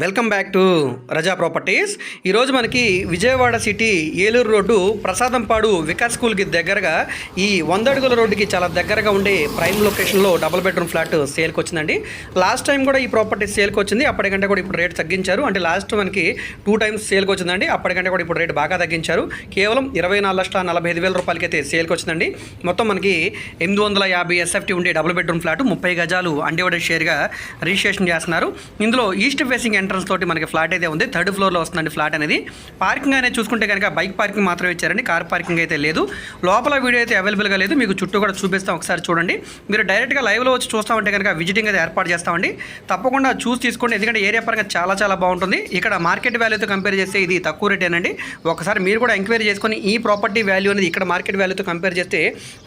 Welcome back to Raza properties. ఈరోజు మనకి Vijayawada city Eluru road Prasadampadu Vikas స్కూల్కి దగ్గరగా ఈ వంద అడుగుల రోడ్డుకి చాలా దగ్గరగా ఉండే ప్రైమ్ లొకేషన్లో డబుల్ బెడ్రూమ్ ఫ్లాట్ సేల్కి వచ్చిందండి. లాస్ట్ టైం కూడా ఈ ప్రాపర్టీ సేల్కి వచ్చింది అప్పటికంటే కూడా ఇప్పుడు రేట్ తగ్గించారు. అంటే లాస్ట్ మనకి టూ టైమ్స్ సేల్కి వచ్చిందండి అప్పటికంటే కూడా ఇప్పుడు రేట్ బాగా తగ్గించారు. కేవలం ఇరవై నాలుగు లక్షల నలభై ఐదు వేల రూపాయలకి అయితే సేల్కి వచ్చిందండి. మొత్తం మనకి ఎనిమిది వందల యాభై ఎస్ఎఫ్టీ ఉండే డబుల్ బెడ్రూమ్ ఫ్లాట్ ముప్పై గజాలు అండివైడెడ్ షేర్గా రిజిస్ట్రేషన్ చేస్తున్నారు. ఇందులో ఈస్ట్ ఫేసింగ్ ఎంట్రన్స్ తోటి మనకి ఫ్లాట్ అయితే ఉంది. థర్డ్ ఫ్లోర్లో వస్తుందండి ఫ్లాట్ అనేది. పార్కింగ్ అనేది చూసుకుంటే కనుక బైక్ పార్కింగ్ మాత్రమే ఇచ్చారండి. కార్ పార్కింగ్ అయితే లేదు. లోపల వీడియో అయితే అవైలబుల్గా లేదు. మీకు చుట్టూ కూడా చూపిస్తాం. ఒకసారి చూడండి. మీరు డైరెక్ట్గా లైవ్లో వచ్చి చూస్తామంటే కనుక విజిటింగ్ అయితే ఏర్పాటు చేస్తామండి. తప్పకుండా చూసి తీసుకోండి. ఎందుకంటే ఏరియా పరంగా చాలా చాలా బాగుంటుంది. ఇక్కడ మార్కెట్ వాల్యూతో కంపేర్ చేస్తే ఇది తక్కువ రేటేనండి ఒకసారి మీరు కూడా ఎంక్వైరీ చేసుకొని ఈ ప్రాపర్టీ వాల్యూ అనేది ఇక్కడ మార్కెట్ వాల్యూతో కంపేర్ చేస్తే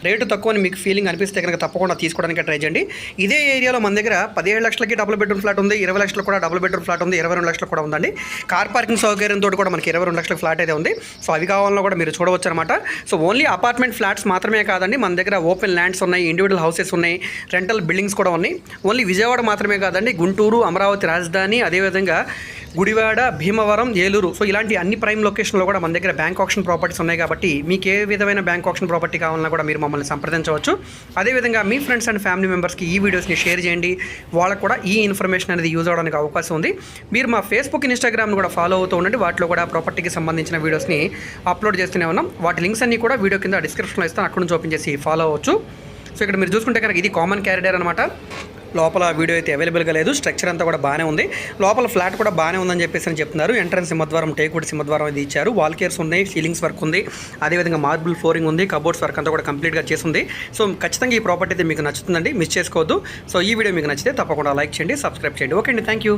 రేటు తక్కువ అని మీకు ఫీలింగ్ అనిపిస్తే కనుక తప్పకుండా తీసుకోవడానికి ట్రై చేయండి. ఇదే ఏరియాలో మన దగ్గర పదిహేడు లక్షలకి డబుల్ బెడ్రూమ్ ఫ్లాట్ ఉంది. ఇరవై లక్షలు కూడా డబుల్ బెడ్రూమ్ ఫ్లాట్ ఉంది ఇరవై రెండు లక్షలు కూడా ఉందండి. కార్ పార్కింగ్ సౌకర్యంతో కూడా మనకి ఇరవై రెండు లక్షల ఫ్లాట్ అయితే ఉంది. సో అవి కావాలన్నా కూడా మీరు చూడవచ్చు అనమాట సో ఓన్లీ అపార్ట్మెంట్ ఫ్లాట్స్ మాత్రమే కాదండి మన దగ్గర ఓపెన్ ల్యాండ్స్ ఉన్నాయి ఇండివిజువల్ హౌసెస్ ఉన్నాయి రెంటల్ బిల్డింగ్స్ కూడా ఉన్నాయి. ఓన్లీ విజయవాడ మాత్రమే కాదండి గుంటూరు అమరావతి రాజధాని అదేవిధంగా గుడివాడ భీమవరం ఏలూరు. సో ఇలాంటి అన్ని ప్రైమ్ లొకేషన్లో కూడా మన దగ్గర బ్యాంక్ ఆప్షన్ ప్రాపర్టీస్ ఉన్నాయి కాబట్టి మీకు ఏ విధమైన బ్యాంక్ ఆప్షన్ ప్రాపర్టీ కావాలన్నా కూడా మీరు మమ్మల్ని సంప్రదించవచ్చు. అదేవిధంగా మీ ఫ్రెండ్స్ అండ్ ఫ్యామిలీ మెంబర్స్కి ఈ వీడియోస్ని షేర్ చేయండి. వాళ్ళకు కూడా ఈ ఇన్ఫర్మేషన్ అనేది యూజ్ అవడానికి అవకాశం ఉంది. మీరు మా ఫేస్బుక్ ఇన్స్టాగ్రామ్ను కూడా ఫాలో అవుతూ ఉండండి. వాటిలో కూడా ప్రాపర్టీకి సంబంధించిన వీడియోస్ని అప్లోడ్ చేస్తూనే ఉన్నాం. వాటి లింక్స్ అన్ని కూడా వీడియో కింద డిస్క్రిప్షన్లో ఇస్తాను. అక్కడ నుంచి ఓపెన్ చేసి ఫాలో అవ్వచ్చు. సో ఇక్కడ మీరు చూసుకుంటే కనుక ఇది కామన్ క్యారిడర్ అనమాట లోపల వీడియో అయితే అవైలబుల్గా లేదు. స్ట్రక్చర్ అంతా కూడా బాగానే ఉంది. లోపల ఫ్లాట్ కూడా బాగానే ఉందని చెప్పేసి అని చెప్తున్నారు. ఎంట్రన్స్ సింహద్వారం టేకుడ్ సింహద్వారం ఇది ఇచ్చారు. వాల్ కేర్స్ ఉన్నాయి సీలింగ్స్ వర్క్ ఉంది. అదేవిధంగా మార్బుల్ ఫ్లోరింగ్ ఉంది కబోర్డ్స్ వర్క్ అంతా కూడా కంప్లీట్గా చేసింది సో ఖచ్చితంగా ఈ ప్రాపర్టీ అయితే మీకు నచ్చుతుందండి. మిస్ చేసుకోవద్దు. సో ఈ వీడియో మీకు నచ్చితే తప్పకుండా లైక్ చేయండి సబ్స్క్రైబ్ చేయండి. ఓకే అండి థ్యాంక్ యూ